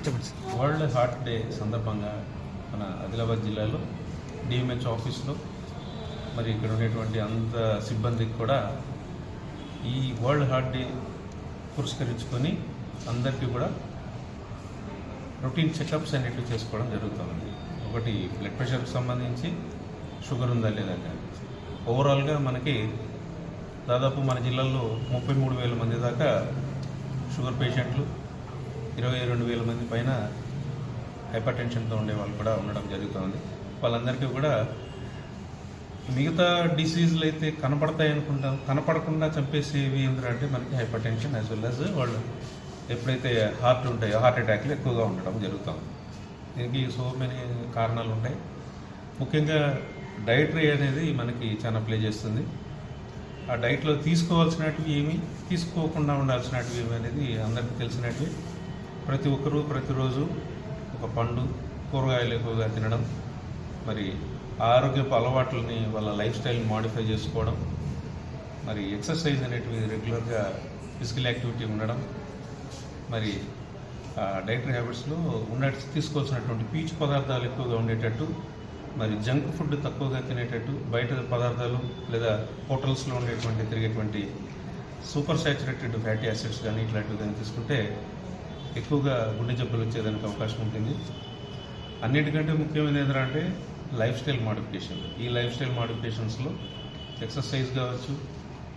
World heart day సందర్భంగా మన ఆదిలాబాద్ జిల్లాలో డిఎంహెచ్ ఆఫీస్లో మరి ఇక్కడ ఉండేటువంటి అంత సిబ్బందికి కూడా ఈ వరల్డ్ హార్ట్ డే పురస్కరించుకొని అందరికీ కూడా రొటీన్ చెకప్స్ అనేటివి చేసుకోవడం జరుగుతుంది ఒకటి బ్లడ్ ప్రెషర్కి సంబంధించి షుగర్ ఉందా లేదా కానీ ఓవరాల్గా మనకి దాదాపు మన జిల్లాలో ముప్పై మూడు వేల మంది దాకా షుగర్ పేషెంట్లు ఇరవై రెండు వేల మంది పైన హైపర్ టెన్షన్తో ఉండే వాళ్ళు కూడా ఉండడం జరుగుతుంది. వాళ్ళందరికీ కూడా మిగతా డిసీజులు అయితే కనపడతాయి అనుకుంటాం. కనపడకుండా చంపేసేవి ఏంటంటే మనకి hyper tension as well as వాళ్ళు ఎప్పుడైతే హార్ట్ ఉంటాయో హార్ట్ అటాక్లు ఎక్కువగా ఉండడం జరుగుతుంది. దీనికి సో మెనీ కారణాలు ఉంటాయి. ముఖ్యంగా డైటరీ అనేది మనకి చాలా ప్లే చేస్తుంది. ఆ డైట్లో తీసుకోవాల్సినటివి ఏమి? తీసుకోకుండా ఉండాల్సినటివి ఏమి అనేది అందరికీ తెలిసినట్టు ప్రతి ఒక్కరూ ప్రతిరోజు ఒక పండు కూరగాయలు ఎక్కువగా తినడం మరి ఆరోగ్యపు అలవాట్లని వాళ్ళ లైఫ్ స్టైల్ని మాడిఫై చేసుకోవడం మరి ఎక్సర్సైజ్ అనేటివి రెగ్యులర్గా ఫిజికల్ యాక్టివిటీ ఉండడం మరి డైటరీ హ్యాబిట్స్లో ఉండే తీసుకోవాల్సినటువంటి పీచు పదార్థాలు ఎక్కువగా ఉండేటట్టు మరి జంక్ ఫుడ్ తక్కువగా తినేటట్టు బయట పదార్థాలు లేదా హోటల్స్లో ఉండేటువంటి తిరిగేటువంటి సూపర్ సాచురేటెడ్ ఫ్యాటీ యాసిడ్స్ కానీ ఇట్లాంటివి కానీ తీసుకుంటే ఎక్కువగా గుండె జబ్బులు వచ్చేదానికి అవకాశం ఉంటుంది. అన్నిటికంటే ముఖ్యమైన ఏదైనా అంటే లైఫ్ స్టైల్ మాడిఫికేషన్ ఈ లైఫ్ స్టైల్ మాడిఫికేషన్స్లో ఎక్సర్సైజ్ కావచ్చు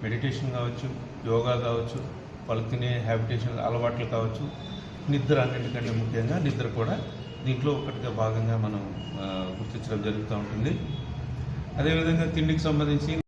మెడిటేషన్ కావచ్చు యోగా కావచ్చు వాళ్ళు తినే హ్యాబిటేషన్ అలవాట్లు కావచ్చు నిద్ర అన్నిటికంటే ముఖ్యంగా నిద్ర కూడా దీంట్లో ఒకటిగా భాగంగా మనం గుర్తించడం జరుగుతూ ఉంటుంది. అదేవిధంగా తిండికి సంబంధించి